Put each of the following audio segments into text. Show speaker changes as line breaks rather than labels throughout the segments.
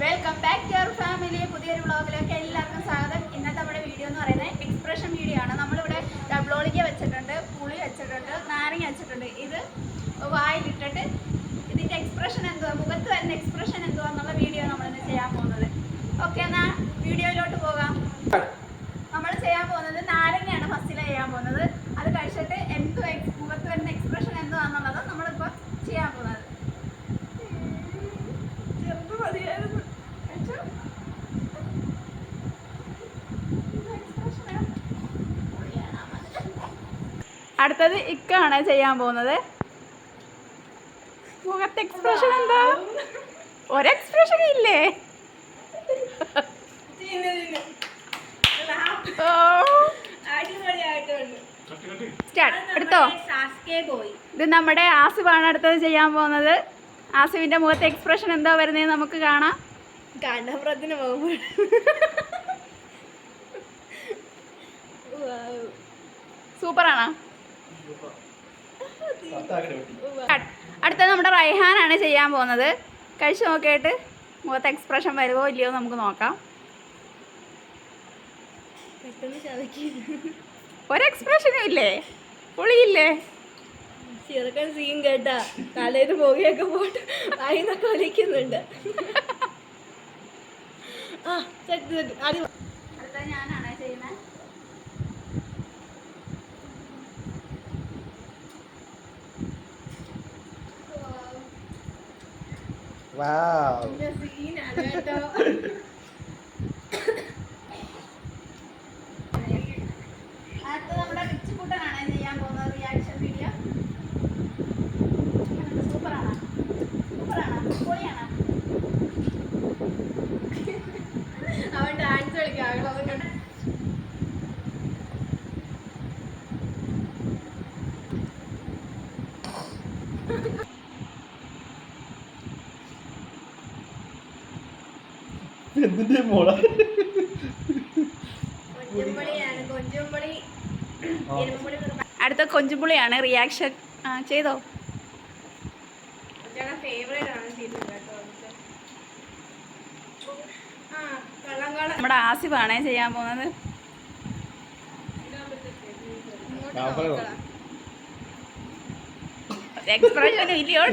Welcome back to our family പുതിയൊരു വ്ളോഗിലേക്ക് എല്ലാവർക്കും സ്വാഗതം. ഇന്നത്തെ നമ്മുടെ വീഡിയോ എന്ന് പറയുന്നത് എക്സ്പ്രഷൻ വീഡിയോ ആണ്. നമ്മളിവിടെ ഡബ്ലോളിക്ക വെച്ചിട്ടുണ്ട് പുളി വെച്ചിട്ടുണ്ട് നാരങ്ങ വെച്ചിട്ടുണ്ട്. ഇത് വായിലിട്ടിട്ട് ഇതിന്റെ എക്സ്പ്രഷൻ എന്തുവാ? മുഖത്ത് വരുന്ന എക്സ്പ്രഷൻ എന്തുവാന്നുള്ള വീഡിയോ നമ്മളിന്ന് ചെയ്യാൻ പോകുന്നത്. ഓക്കെ എന്നാൽ വീഡിയോയിലോട്ട് പോകാം നമ്മൾ ചെയ്യാൻ പോകുന്നത് നാരങ്ങയാണ് ഫസ്റ്റിൽ ചെയ്യാൻ പോകുന്നത് അത് കഴിച്ചിട്ട് എന്തു മുഖത്ത് വരുന്ന എക്സ്പ്രഷൻ എന്തുവാന്നുള്ളത് നമ്മളിപ്പോൾ ചെയ്യാൻ പോകുന്നത് ചെറുത് മതിയായിരുന്നു. കഴിച്ചോ? ഇത് expression ആ? അടുത്തത് ഇക്കാണ് ചെയ്യാൻ പോകുന്നത്. മുഖത്തെ എക്സ്പ്രഷൻ എന്താ? ഒരു എക്സ്പ്രഷൻ ഇല്ലേ? എടുത്തോ. ഇത് നമ്മുടെ ആസിഫാണ് അടുത്തത് ചെയ്യാൻ പോകുന്നത്. ആസിഫിന്റെ മുഖത്തെ എക്സ്പ്രഷൻ എന്താ വരുന്നത് നമുക്ക് കാണാം.
കണ്ടപ്രത്തിന് പോകുമ്പോൾ
സൂപ്പറാണോ അടുത്തത് നമ്മുടെ റൈഹാനാണ് ചെയ്യാൻ പോകുന്നത്. കഴിച്ചു നോക്കിയിട്ട് മുഖത്ത് എക്സ്പ്രഷൻ വരുമോ ഇല്ലയോ നമുക്ക് നോക്കാം. ഒരു എക്സ്പ്രഷനും ഇല്ലേ? പൊളിയില്ലേ?
ചെറുക്കൻ സീൻ കേട്ടാ. തലേന്ന് പുകയൊക്കെ പോട്ട് വായിന്നൊക്കെ ഒലിക്കുന്നുണ്ട് ആ ആദ്യം Wow.
എന്തിന്റെ മോള?
അടുത്ത കൊഞ്ചുപുളിയാണ് റിയാക്ഷൻ ആ ചെയ്തോ. നമ്മുടെ ആസിഫാണ് ചെയ്യാൻ പോകുന്നത്. എക്സ്പ്രഷൻ ഇല്ലയോ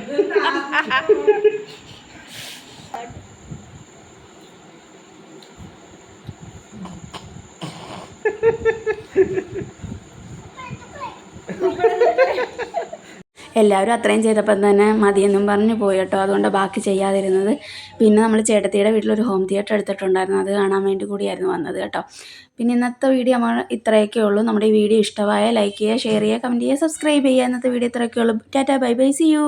എല്ലാവരും അത്രയും ചെയ്തപ്പം തന്നെ മതിയെന്നും പറഞ്ഞ് പോയി കേട്ടോ. അതുകൊണ്ട് ബാക്കി ചെയ്യാതിരുന്നത്. പിന്നെ നമ്മൾ ചേട്ടത്തിയുടെ വീട്ടിലൊരു ഹോം തിയേറ്റർ എടുത്തിട്ടുണ്ടായിരുന്നു. അത് കാണാൻ വേണ്ടി കൂടിയായിരുന്നു വന്നത് കേട്ടോ. പിന്നെ ഇന്നത്തെ വീഡിയോ നമ്മൾ ഇത്രയൊക്കെ ഉള്ളൂ. നമ്മുടെ ഈ വീഡിയോ ഇഷ്ടമായ ലൈക്ക് ചെയ്യുക ഷെയർ ചെയ്യുക കമന്റ് ചെയ്യുക സബ്സ്ക്രൈബ് ചെയ്യുക. ഇന്നത്തെ വീഡിയോ ഇത്രയൊക്കെ ഉള്ളൂ. Tata bye bye see you